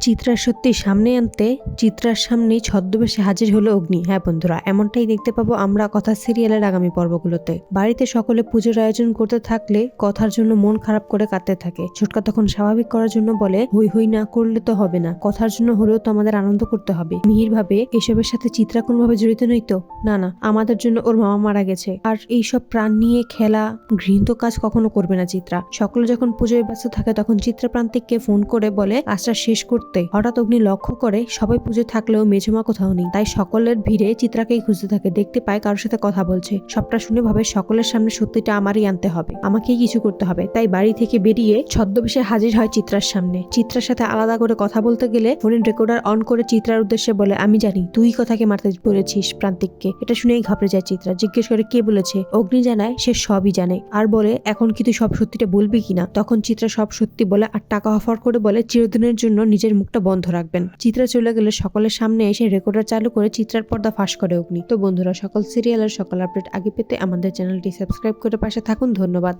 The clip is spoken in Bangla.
চিত্রার সত্যি সামনে আনতে, চিত্রার সামনেই ছদ্মবেশে হাজির হলো অগ্নি। হ্যাঁ বন্ধুরা, এমনটাই দেখতে পাবো আমরা কথা সিরিয়ালের আগামী পর্বগুলোতে। বাড়িতে সকলে পুজোর আয়োজন করতে থাকলে কথার জন্য মন খারাপ করে কাঁদতে থাকে। ছোটকা তখন স্বাভাবিক করার জন্য বলে, হই হই না করলে তো হবে না। কথার জন্য হলেও তো আমাদের আনন্দ করতে হবে। মিহির ভাবে, এসবের সাথে চিত্রা কোনোভাবে জড়িত নই তো? না না, আমাদের জন্য ওর মামা মারা গেছে। আর এইসব প্রাণ নিয়ে খেলা, ঘৃণিত কাজ কখনো করবে না চিত্রা। সকলে যখন পুজোয় ব্যস্ত থাকে তখন চিত্রা প্রান্তিককে ফোন করে বলে কাজটা শেষ করতে হঠাৎ অগ্নি লক্ষ্য করে সবাই পুজো থাকলেও মেঝমা কোথাও নেই। তাই সকলের ভিড়ে চিত্রাকেই খুঁজতে থাকে। দেখতে পায় কারোর সাথে কথা বলছে। সবটা শুনে ভাবে সকলের সামনে সত্যিটা আমারই আনতে হবে। আমাকেই কিছু করতে হবে। তাই বাড়ি থেকে বেরিয়ে ছদ্মবেশে হাজির হয় চিত্রার সামনে। চিত্রার সাথে আলাদা করে কথা বলতে গেলে ফোনের রেকর্ডার অন করে চিত্রার উদ্দেশ্যে বলে, আমি জানি, তুই কথাকে মারতে বলেছিস প্রান্তিককে। এটা শুনেই ঘাবড়ে যায় চিত্রা। জিজ্ঞেস করে, কে বলেছে? অগ্নি জানায়, সে সবই জানে। আর বলে, এখন কি তুই সব সত্যিটা বলবি কিনা? তখন চিত্রা সব সত্যি বলে আর টাকা অফার করে বলে, চিরদিনের জন্য নিজের মুখটা বন্ধ রাখবেন। চিত্রা চলে গেলে সকলের সামনে এসে রেকর্ডার চালু করে চিত্রার পর্দা ফাঁস করে অগ্নি। তো বন্ধুরা, সকল সিরিয়ালের সকল আপডেট আগে পেতে আমাদের চ্যানেলটি সাবস্ক্রাইব করে পাশে থাকুন। ধন্যবাদ।